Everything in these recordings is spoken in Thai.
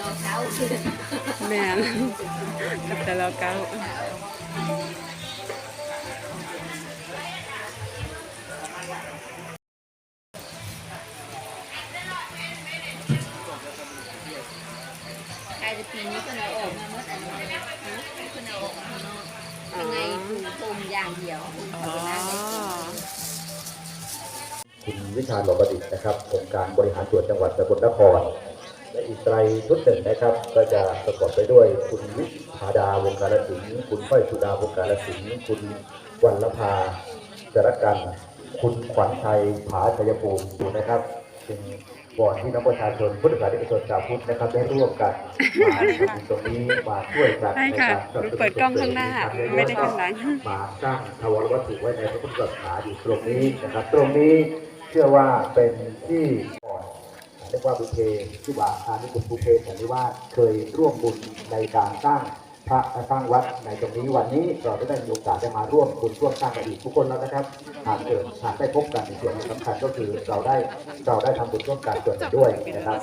รอเช้าแม่นกับแต่เราเก้าใครจะปีนี้ก็เอาออกมาเมื่อไหร่นะก็เอาออกมาเนาะยังไงปูพรมอย่างเดียวปูอ๋อพรมได้คุณวิชาญหลประดิษฐ์นะครับองค์การบริหารส่วนจังหวัดสกลนคร และอีกไตรชุดหนึ่งนะครับ ก็จะประกอบไปด้วยคุณวิภาดาวงการศิลป์คุณฝ้อยสุดาวงการศิลป์คุณวันลภาจรกัน คุณขวัญชัยผาชัยภูมิอยู่นะครับจึงก่อนที่นักประชาชนพุทธศาสนิกชนชาวพุทธนะครับได้ร่วมกันมาทำตรงนี้มาช่วยกันใช่ในค่ะการสนับหนูสนุนเปิดกล้องข้างหน้าไม่ได้ข้างหลังมาสร้างทวรวัตถุไว้ในพระพุทธศาสนาอยู่ตรงนี้นะครับ ตรงนี้เชื่อว่าเป็นที่ก่อน เรียกว่าบุพเพที่ว่าอานิคุบุพเพสันนิวาสเคยร่วมบุญในการสร้างพระสร้างวัดในตรงนี้วันนี้เราได้มีโอกาสได้มาร่วมบุญร่วมสร้างกันอีกทุกคนแล้วนะครับหากเกิดหากได้พบกันในส่วนสำคัญก็คือเราได้เราได้ทำบุญร่วมกันส่วนหนึ่งด้วยนะครับ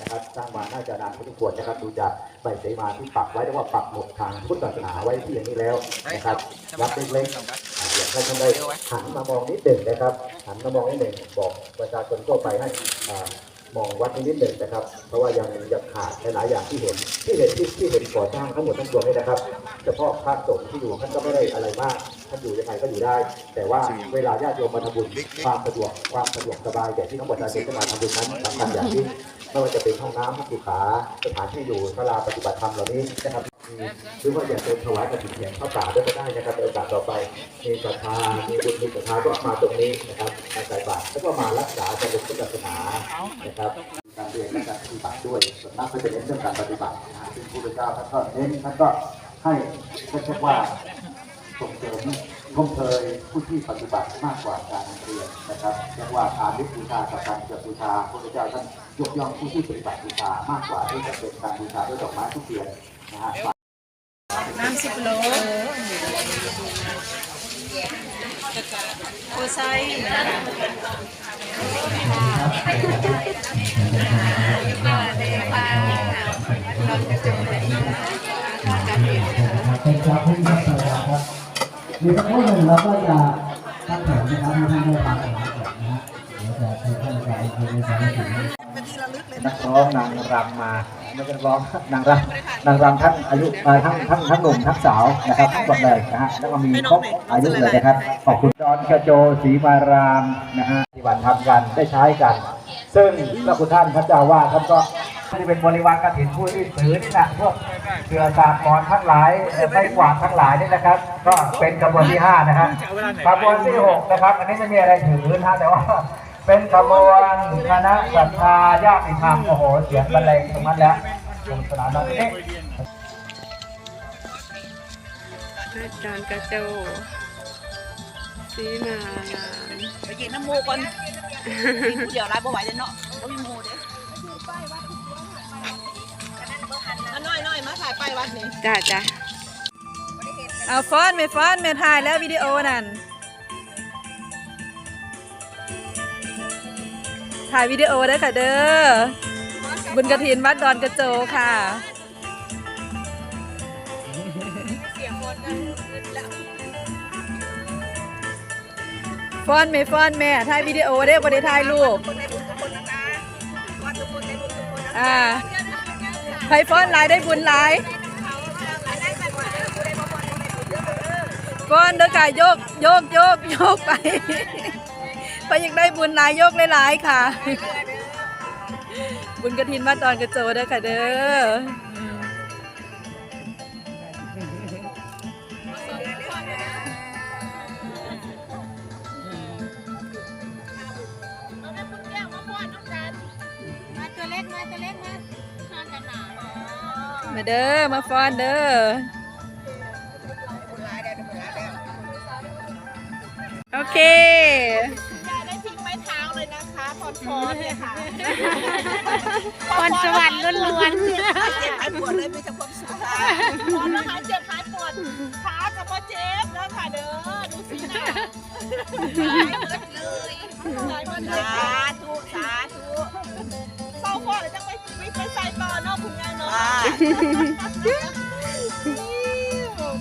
นะครับสร้างมาน่าจะนานพอสมควรนะครับดูจากใบเสมาที่ปักไว้เรียกว่าปักหมดทางพุทธศาสนาไว้ที่อย่างนี้แล้วนะครับวัดเล็กๆอ่าอยากให้ท่านได้หันมามองนิดหนึ่งนะครับหันมามองนิดหนึ่งบอกประชาชนทั่วไปให้ มองวัดนิดหนึ่งนะครับ เพราะว่ายังยังขาดหลายอย่างที่เห็นที่เห็นที่ที่เห็นก่อสร้างทั้งหมดทั้งปวงนี่นะครับ เฉพาะพระสงฆ์ที่อยู่ท่านก็ไม่ได้อะไรมากท่านอยู่ยังไงก็อยู่ได้ แต่ว่าเวลาญาติโยมมาทำบุญความสะดวกความสะดวกสบายแก่ที่น้องประชาชนที่มาทำบุญนั้นสำคัญอย่างยิ่ง ไม่ว่าจะเป็นห้องน้ำห้องสุขาสถานที่อยู่ศาลาปฏิบัติธรรมเหล่านี้นะครับหรือว่าอยากจะถวายกระถิ่นแห่งพระป่าด้วยก็ได้นะครับในโอกาสต่อไปมีศรัทธามีบุญมีศรัทธาก็มาตรงนี้นะครับมาใส่บาตรแล้วก็มารักษาจะเป็นพุทธศาสนานะครับการเรียนและการปฏิบัติด้วยส่วนมากก็จะเน้นเรื่องการปฏิบัตินะซึ่งพระพุทธเจ้าท่านก็เน้นท่านก็ให้เรียกว่าส่งเสริมชมเชยผู้ที่ปฏิบัติมากกว่าการเรียนนะครับเรียกว่าการวิบูชากับการเกิดบูชาพระพุทธเจ้าท่าน ยกย่องผู้ที่ปฏิบัติบูชามากกว่าที่จะเป็นการบูชาด้วยดอกไม้ทุกเทียนนะฮะน้ำสิบโลโอไซเราจะเป็นพระพุทธศาสนาครับมีสักคนหนึ่งเราก็จะพักแถวนะครับให้ท่านได้ฟังกันก่อนนะฮะเดี๋ยวจะเชิญท่านอาจารย์เป็นอาจารย์ถึง นักร้องนางรำมาไม่ใช่นักร้องนางรำนางรำทั้งอายุเอ่อทั้งทั้งทั้งหนุ่มทั้งสาวนะครับทั้งหมดเลยนะฮะแล้วก็มีครบอายุเลยนะครับขอบคุณจอนกระโจศรีมารามนะฮะที่บันทำกันได้ใช้กัน ซึ่งพระคุณท่านพระเจ้าว่าท่านก็ที่เป็นบริวารกฐินผู้ที่ถือนี่แหละพวกเกลือสามมอนทั้งหลายเอ่อไม้กวาดทั้งหลายนี่นะครับ ก็เป็นกระบวนที่ห้านะครับกระบวนที่หกนะครับ อันนี้ไม่มีอะไรถือนะแต่ว่า เป็นขบวนคณะศรัทธาญาติธรรมโอ้โหเสียงบรรเลงตรงนั้นแล้วสนุกสนานมากเอ๊ะอาจารย์กระโจสีมางามไปกินน้ำมูก่อนกินผู้เดี๋ยวไรบ่ไหวเลยเนาะบ่มีมูเด้อันน้อยน้อยๆมาถ่ายไปวัดนี้จ้าจ้าเอาฟอนไม่ฟอนไม่ถ่ายแล้ววิดีโอนั่น ถ่ายวิดีโอได้ค่ะเด้อ บุญกระถินวัดดอนกระโจค่ะฟอนไม่ฟอนแม่ถ่ายวิดีโอได้บ่ได้ถ่ายรูปอ่าไพฟอนหลายได้บุญหลายฟอนเด้อกายโยกโยกโยกโยกไป ไปยากได้บุญหลายโยกหลายๆค่ะ บุญกระถินมาตอนกระโจเด้อค่ะเด้ออืมตัวเล็กมาตัวเนกันหนามาเด้อ มาฟอนเด้อโอเค อนฟอนเนี่ยค่ะพรสวรรค์ล้วนเจ็บหายปวดเลยมีแต่ความสุขค่ะพอนแล้วหายเจ็บหายปวดขากับพ่อเจ็บแล้วค่ะเด้อดูสินะหายหมดเลยหายหมดเลยสาธุสาธุเศร้าพอเลยจังไปไปใส่ต่อเนาะคุณงา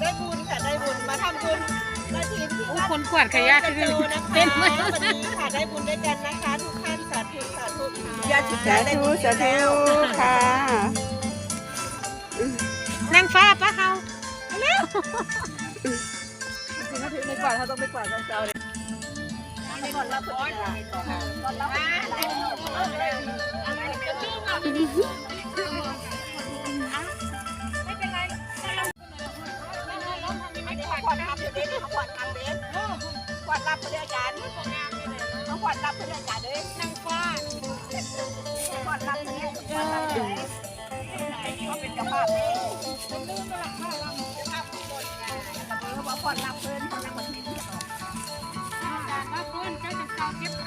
ได้บุญค่ะได้บุญมาทำบุญมาทีมที่วัด คนขวดขยะกระคือโจนะคะเป็นไหมวันนี้ค่ะได้บุญด้วยกันนะคะทุกท่านสา ธุสาธุญาติสาธุสาธุค่ะนางฟ้าปะเฮาไม่กวาดเขาต้องไปกวาดเช้าๆเลยก่อนรับก่อนก่อนรับไม่เป็นไรไม่ได้ขวัญทำอยู่เด็กเขาขวัญทำเด็กขวัญรับเพื่อนอาจารย์เขาขวัญรับเพื่อนอาจารย์เลยนางฟ้า เจ้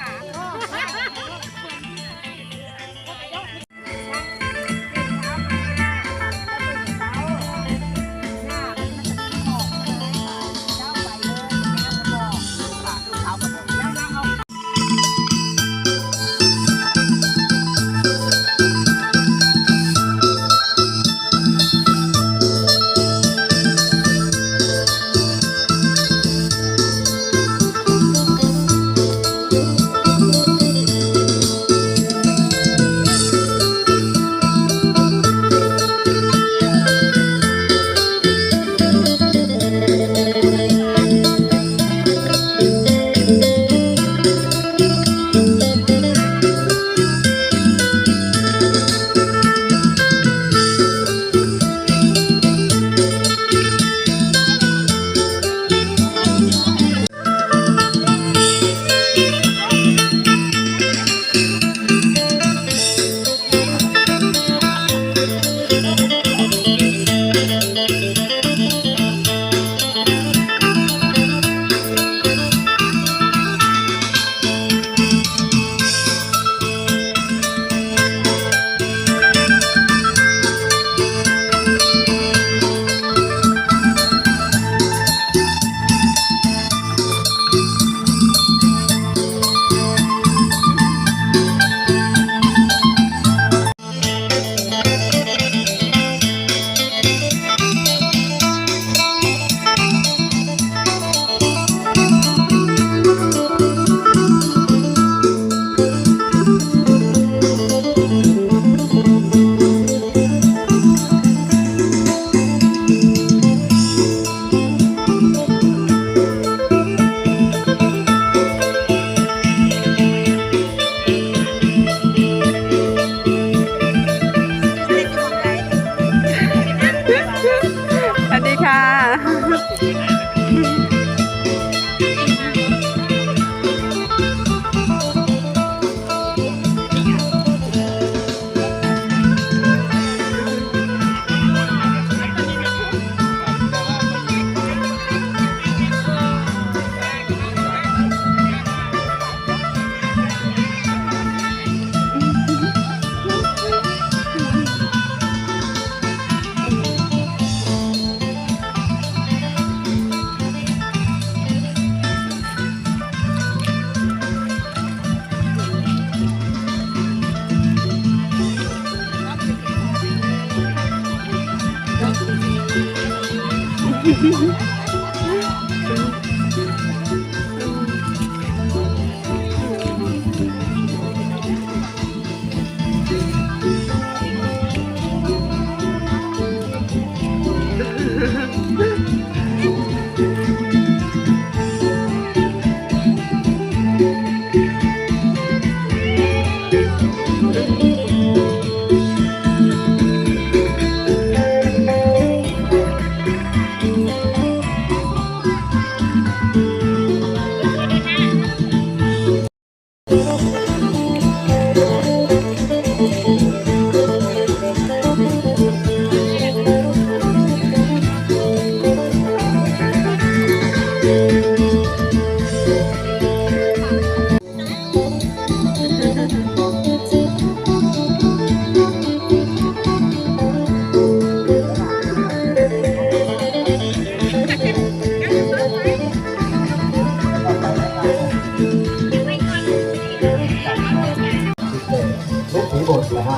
ทุกสีบทนะฮะ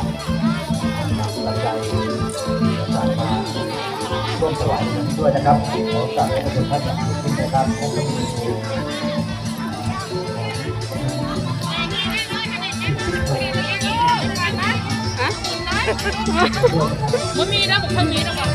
นำปัจจัยร่วมถวายด้วยนะครับ ขอกราบขอบคุณท่านอย่างสูงสุดนะครับมันมีนะผมมีนะบอก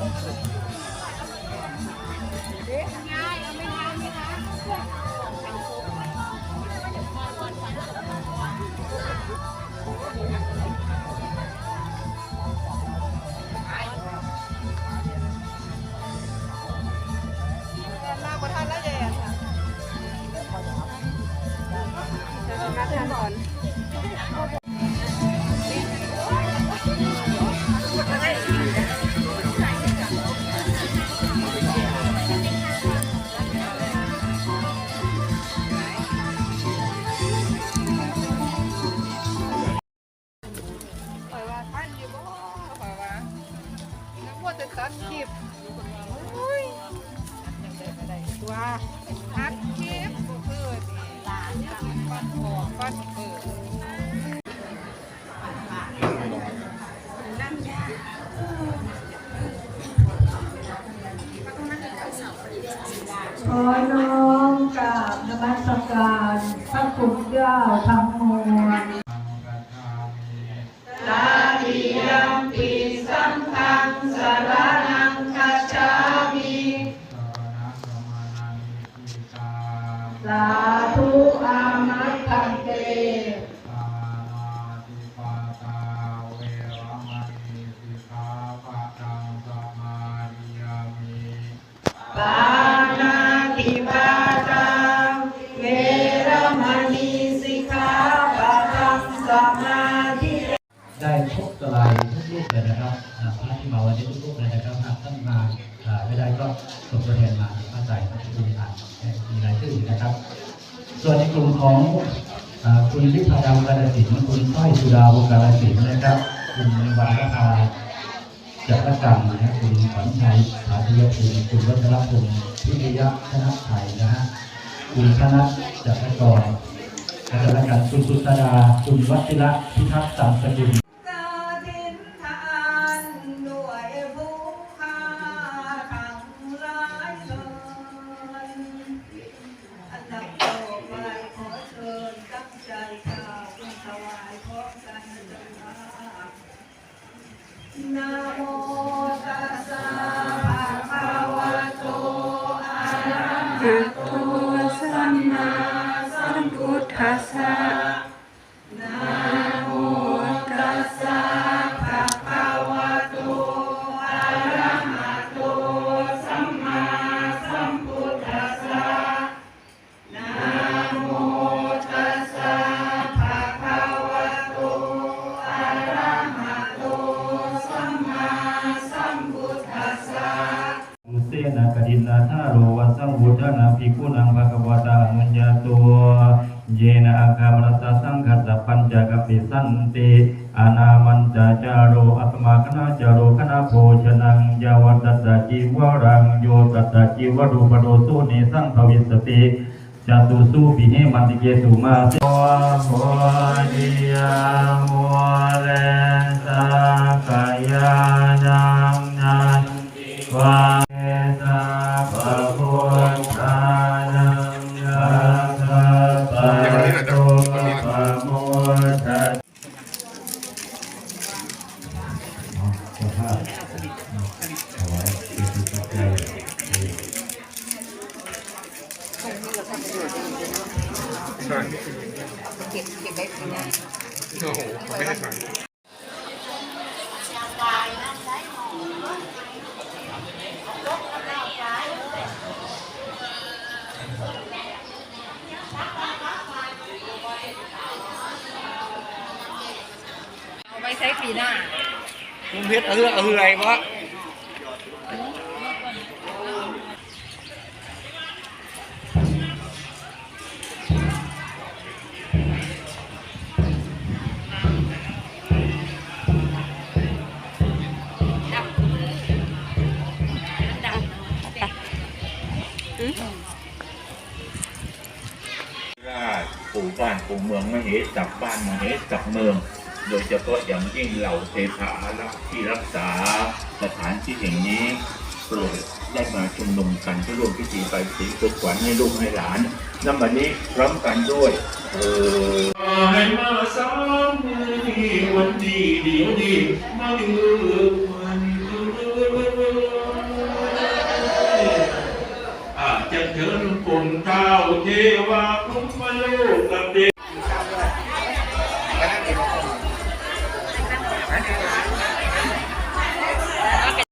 ม ขอน้อมกราบนมัสการพระคุณเจ้าทั้ง เลยนะครับพระที่มาวันนี้ทุกรูปเลยนะครับหากท่านมาไม่ได้ก็ส่งตัวแทนมาพระใจพระคุณอ่านมีรายชื่อนะครับ ส่วนในกลุ่มของคุณวิพาดาวกาลสินธุ์คุณต้อยสุดาวงกาลสินธุ์นะครับ คุณวันรพาจักรกรรมนะคุณขวัญชัยสาธิยภูมิคุณวัชรพงศ์พิทยะธนไทยนะฮะคุณธนจักรกรและจักรการคุณสุตดาคุณวัชิระพิทักษ์สังสกุล พุ จกปิสันติอานามันจาจาโรอัตมาคณาจาโรคณาโภชนังยาวัตตะจีวรังโยตัตะจีวรูปโดสุเนสังภวิสติจตุสุปิเหมันติเกสุมาเสวะโพธิยามัวเลสากายานังนันวาเอตาภะพุทธานังยา หน้าลุงเพชรเออเอออะไรวะราชปู่บ้านปู่เมืองมเหสับบ้านมเหสับเมือง โดยเฉพาะอย่างยิ่งเหล่าเทพารักษ์ที่รักษาสถานที่แห่งนี้โปรดได้มาชุมนุมกันเพื่อร่วมพิธีไปสีสุขวัญให้ลูกให้หลานนำวันนี้พร้อมกันด้วยเออให้มาสามวันดีเดียวดีมาลืมวันอาจจะเชิญปุ่นเท้าเทวาคุ้มมา